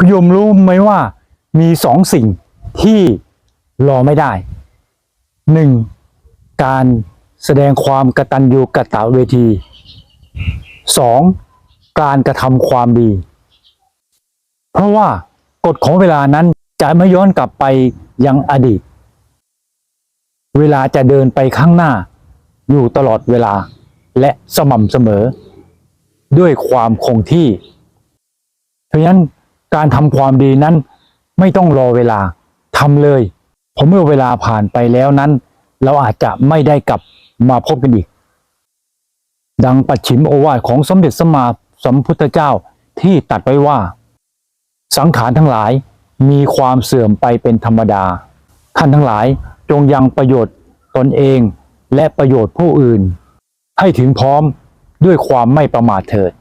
คุณโยมรู้ไหมว่ามีสองสิ่งที่รอไม่ได้หนึ่งการแสดงความกตัญญูกตเวทีสองการกระทำความดี เพราะว่ากฎของเวลานั้นจะไม่ย้อนกลับไปยังอดีต เวลาจะเดินไปข้างหน้า อยู่ตลอดเวลาและสม่ำเสมอ ด้วยความคงที่ เพราะฉะนั้น การทำความดีนั้น ไม่ต้องรอเวลาทำเลยเพราะเมื่อเวลาผ่านไปแล้วนั้น เราอาจจะไม่ได้กลับมาพบกันอีก ดังปัจฉิมโอวาทของสมเด็จสมมาสัมพุทธเจ้าที่ตัดไว้ว่า สังขารทั้งหลายมีความเสื่อมไปเป็นธรรมดา ท่านทั้งหลายจงยังประโยชน์ตนเองและประโยชน์ผู้อื่น ให้ถึงพร้อมด้วยความไม่ประมาทเถิด